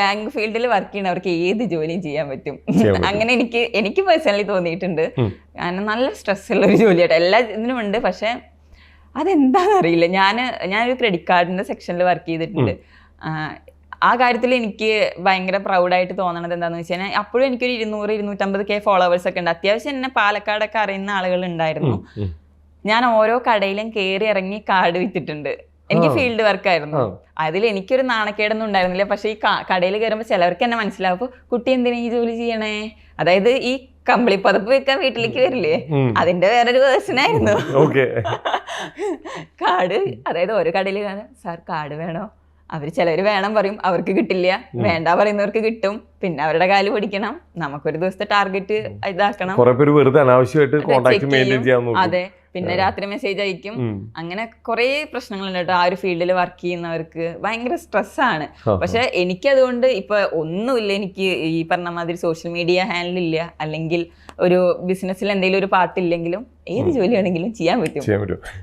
Bank ഫീൽഡിൽ work ചെയ്യുന്നവർക്ക് ഏത് ജോലിയും ചെയ്യാൻ പറ്റും. അങ്ങനെ എനിക്ക് എനിക്ക് പേഴ്സണലി തോന്നിയിട്ടുണ്ട്. കാരണം നല്ല സ്ട്രെസ് ഉള്ള ഒരു ജോലിയായിട്ട് എല്ലാ ഇതിനും ഉണ്ട്. പക്ഷെ അതെന്താണെന്ന് അറിയില്ല. ഞാൻ ഞാനൊരു ക്രെഡിറ്റ് കാർഡിന്റെ സെക്ഷനിൽ വർക്ക് ചെയ്തിട്ടുണ്ട്. ആ, ആ കാര്യത്തിൽ എനിക്ക് ഭയങ്കര പ്രൗഡായിട്ട് തോന്നണത് എന്താണെന്ന് വെച്ച് കഴിഞ്ഞാൽ അപ്പോഴും എനിക്കൊരു ഇരുന്നൂറ് ഇരുന്നൂറ്റമ്പത് കെ ഫോളോവേഴ്സ് ഒക്കെ ഉണ്ട്. അത്യാവശ്യം എന്നെ പാലക്കാടൊക്കെ അറിയുന്ന ആളുകൾ ഉണ്ടായിരുന്നു. ഞാൻ ഓരോ കടയിലും കയറി ഇറങ്ങി കാർഡ് വിറ്റിട്ടുണ്ട്. എനിക്ക് ഫീൽഡ് വർക്ക് ആയിരുന്നു അതിൽ എനിക്കൊരു നാണക്കേടൊന്നും ഉണ്ടായിരുന്നില്ല. പക്ഷെ ഈ കടയിൽ കയറുമ്പോൾ ചിലവർക്ക് എന്നെ മനസ്സിലാവും. അപ്പോൾ കുട്ടി എന്തിനാ ഈ ജോലി ചെയ്യണേ? അതായത് ഈ കമ്പിളി പതപ്പ് വെക്കാൻ വീട്ടിലേക്ക് വരില്ലേ. അതിന്റെ വേറൊരു വേർഷനായിരുന്നു കാട് കാർഡ് അതായത് ഒരു കടയിൽ സാർ കാട് വേണോ? അവർ ചിലർ വേണം പറയും. അവർക്ക് കിട്ടില്ല. വേണ്ട പറയുന്നവർക്ക് കിട്ടും. പിന്നെ അവരുടെ കാൽ പിടിക്കണം. നമുക്കൊരു ദിവസത്തെ ടാർഗറ്റ് ഇതാക്കണം. വെറുതെ അനാവശ്യമായിട്ട് മെയിന്റെയിൻ ചെയ്യാൻ അതെ. പിന്നെ രാത്രി മെസ്സേജ് അയക്കും. അങ്ങനെ കുറേ പ്രശ്നങ്ങളുണ്ട് കേട്ടോ. ആ ഒരു ഫീൽഡിൽ വർക്ക് ചെയ്യുന്നവർക്ക് ഭയങ്കര സ്ട്രെസ്സാണ് ആണ്. പക്ഷെ എനിക്കതുകൊണ്ട് ഇപ്പൊ ഒന്നുമില്ല. എനിക്ക് ഈ പറഞ്ഞ മാതിരി സോഷ്യൽ മീഡിയ ഹാൻഡിൽ ഇല്ല. അല്ലെങ്കിൽ ഒരു ബിസിനസ്സിൽ എന്തെങ്കിലും ഒരു പാർട്ടില്ലെങ്കിലും ഏത് ജോലിയാണെങ്കിലും ചെയ്യാൻ പറ്റും. ചെയ്യാൻ പറ്റും.